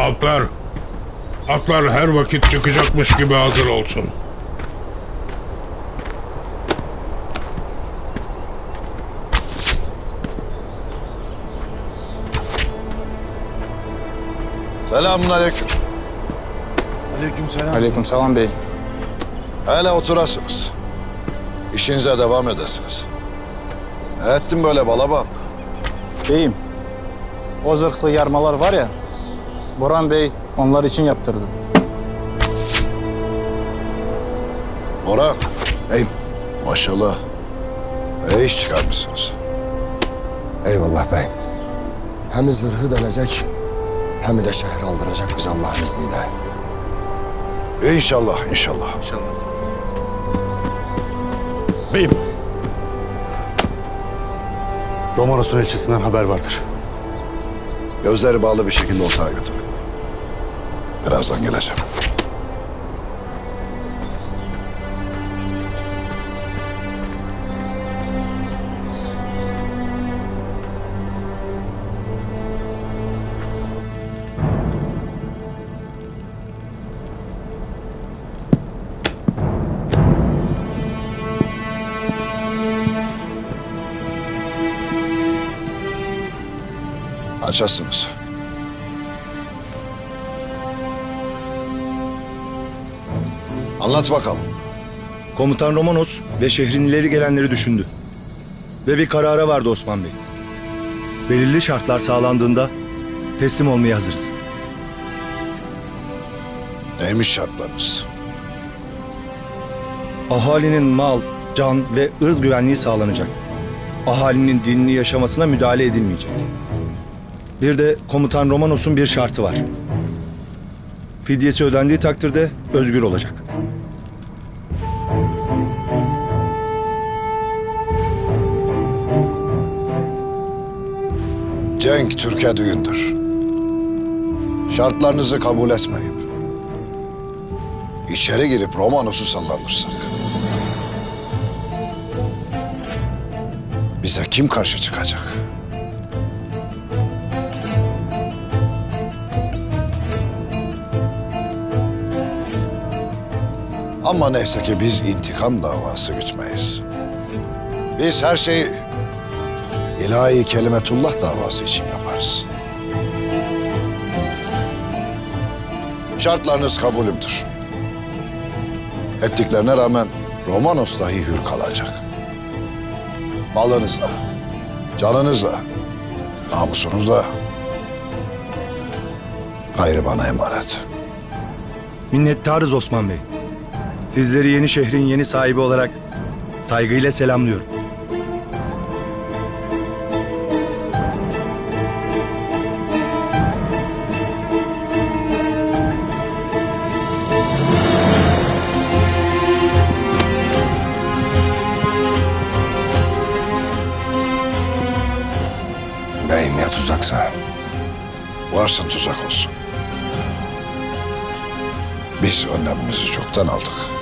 Atlar, atlar her vakit çıkacakmış gibi hazır olsun. Selamun aleyküm. Aleykümselam bey. Hele oturasınız. İşinize devam edesiniz. Ne ettin böyle balaban? Beyim, o zırhlı yarmalar var ya, Boran Bey onlar için yaptırdı. Orhan. Beyim. Maşallah. İyi iş çıkarmışsınız. Eyvallah beyim. Hem zırhı delecek hem de şehri aldıracak biz Allah'ın izniyle. İnşallah, inşallah. Beyim. Romanos'un elçisinden haber vardır. Gözleri bağlı bir şekilde otağa götür. Birazdan geleceğim. Açasınız. Anlat bakalım. Komutan Romanos ve şehrin ileri gelenleri düşündü. Ve bir karara vardı Osman Bey. Belirli şartlar sağlandığında teslim olmaya hazırız. Neymiş şartlarınız? Ahalinin mal, can ve ırz güvenliği sağlanacak. Ahalinin dinini yaşamasına müdahale edilmeyecek. Bir de komutan Romanos'un bir şartı var. Fidyesi ödendiği takdirde özgür olacak. Cenk Türkiye düğündür. Şartlarınızı kabul etmeyip içeri girip Romanos'u sallandırsak bize kim karşı çıkacak? Ama neyse ki biz intikam davası gütmeyiz. Biz her şeyi ilahi kelimetullah davası için yaparız. Şartlarınız kabulümdür. Ettiklerine rağmen Romanos dahi hür kalacak. Malınızla, canınızla, namusunuzla gayrı bana emanet. Minnettarız Osman Bey. Sizleri yeni şehrin yeni sahibi olarak saygıyla selamlıyorum. Beyim ya tuzaksa. Varsın tuzak olsun. Biz önlemimizi çoktan aldık.